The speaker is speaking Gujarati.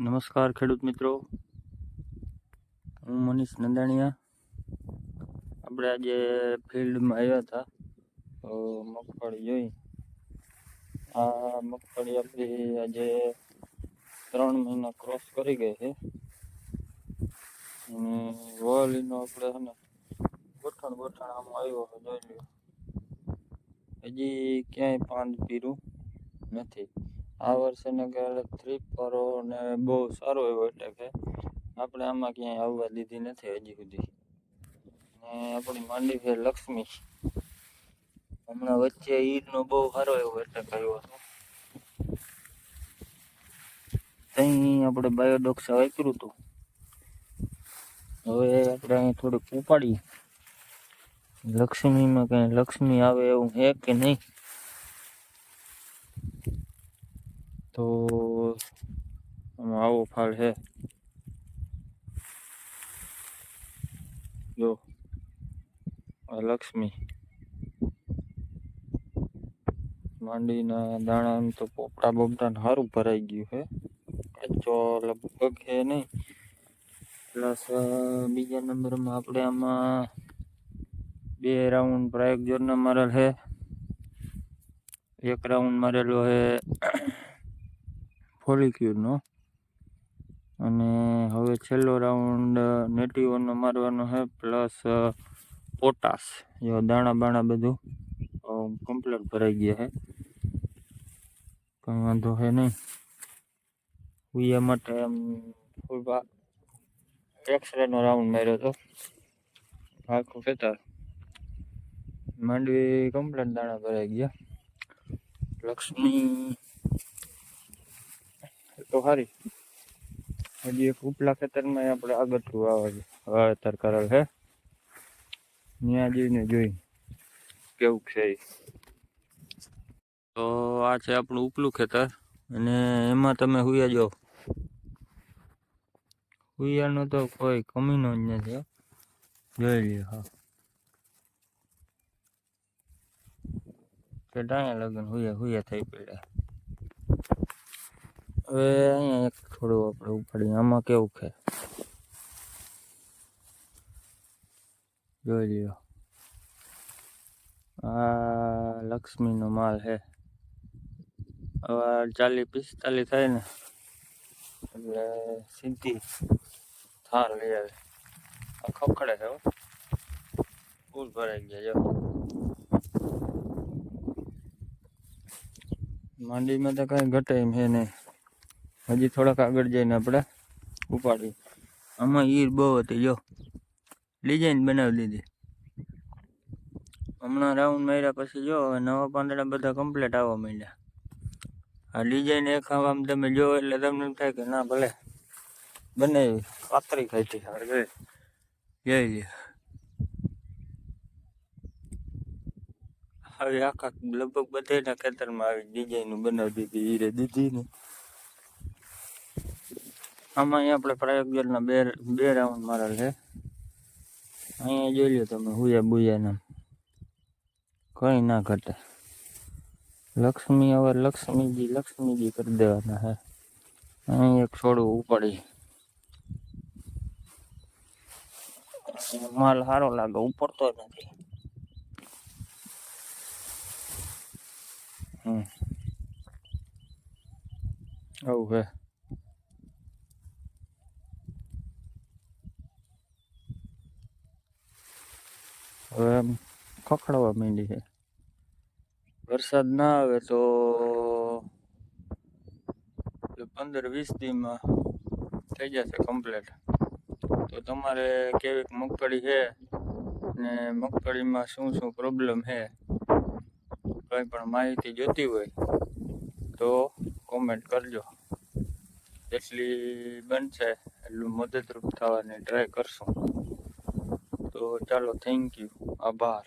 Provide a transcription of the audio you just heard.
નમસ્કાર ખેડૂત મિત્રો. હું મનીષ નંદાણીયા. આપણે આજે ફિલ્ડમાં આવ્યા હતા. તો મગફળી જોઈ. આ મગફળી આપણી આજે ત્રણ મહિના ક્રોસ કરી ગઈ છે. અને વોલીનો આપણે છે ને ગોઠણ ગોઠણ આમ આવ્યો છે, જોઈ લ્યો. હજી ક્યાંય પાન પીરું નથી. આ વર્ષે ને કે થ્રી પરો ને બહુ સારો એવો એટેક છે. આપણે આમાં ક્યાંય આવવા દીધી નથી હજી સુધી. ને આપણી માંડી છે લક્ષ્મી. હમણાં વચ્ચે ઈદનો બહુ સારો એવો એટેક આવ્યો હતો. ત્યાં આપણે બાયોડોક્સ વાપર્યું હતું. હવે આપણે અહીં થોડુંક ઉપાડીએ. લક્ષ્મીમાં કઈ લક્ષ્મી આવે એવું છે કે નહીં? તો આમાં આવો ફાળ છે જો આ લક્ષ્મી માંડીના દાણા એમ તો પોપટા બોપટા સારું ભરાઈ ગયું છે કાચો લગભગ છે નહીં પ્લસ બીજા નંબરમાં આપણે આમાં બે રાઉન્ડ પ્રાયોગ જોરના મારેલ છે એક રાઉન્ડ મારેલો છે ફોલિક્યુરનો અને હવે છેલ્લો રાઉન્ડ નેટિવોનો મારવાનો છે પ્લસ પોટાસ જો દાણા બાણા બધું કમ્પ્લેટ ભરાઈ ગયા છે કંઈ વાંધો છે નહીં. ઉયા માટે એમ એક્સરેનો રાઉન્ડ માર્યો હતો આખું કહેતા માંડવી કમ્પ્લેટ દાણા ભરાઈ ગયા. લક્ષ્મી તો સારી હજી એક ઉપલા ખેતરમાં આપણે આગળનું વાવે વાવેતર કરેલ છે ત્યાં જઈને જોઈ. કેવું છે તો આ છે આપણું ઉપલું ખેતર. અને એમાં તમે હુયા જો હુયાનો તો કોઈ કમીનો જ નથી. જોઈ લ્યો હા. કે ડાયા લગ્ન હુયા હુયા થઈ પડ્યા. હવે અહીંયા એક થોડું આપણે ઉપાડીએ આમાં કેવું છે? જોઈ લ્યો. આ લક્ષ્મીનો માલ છે. હવે ચાલીસ, પિસ્તાલીસ થાય ને, એટલે સીધી થાર લઈ આવે. આ ખખડે છે ફૂલ ભરાઈ ગયા જો. માંડીમાં તો કાંઈ ઘટે એમ છે નહીં. હજી થોડાક આગળ જઈને આપણે ઉપાડી આમાં ઈર બહુ હતી જો. ડિઝાઇન બનાવી દીધી. હમણાં રાઉન્ડ માર્યા પછી જો હવે નવા પાંદડા બધા કમ્પ્લીટ આવવા માંડ્યા. આ ડિઝાઇન એક આમ તમે જો એટલે તમને એમ થાય કે ના ભલે બનાવી. કાતરી ખાઈ હતી જય જય હવે આખા લગભગ બધાના ખેતરમાં આવી ડિઝાઇન બનાવી દીધી હીરે દીધી ને આમાં અહીંયા આપણે પ્રયોગજલના બે બે રાઉન્ડ મારેલ છે. અહીંયા જોઈ લો તમે, હુયા બુયાના કંઈ ના ઘટે. લક્ષ્મી હવે લક્ષ્મીજી લક્ષ્મીજી કરી દેવાના હે અહીં એક છોડવું ઉપાડી. માલ સારો લાગે, ઉપડતો નથી. હમ. આવું હે હવે આમ ખખડવા માંડી છે. વરસાદ ના આવે તો પંદર વીસ દીમાં થઈ જશે કમ્પ્લીટ તો તમારે કેવીક મગફળી છે ને મગફળીમાં શું શું પ્રોબ્લેમ છે? કંઈ પણ માહિતી જોતી હોય તો કોમેન્ટ કરજો. જેટલી બનશે એટલું મદદરૂપ થવાની ટ્રાય કરશું. તો ચાલો થેન્ક યુ આભાર.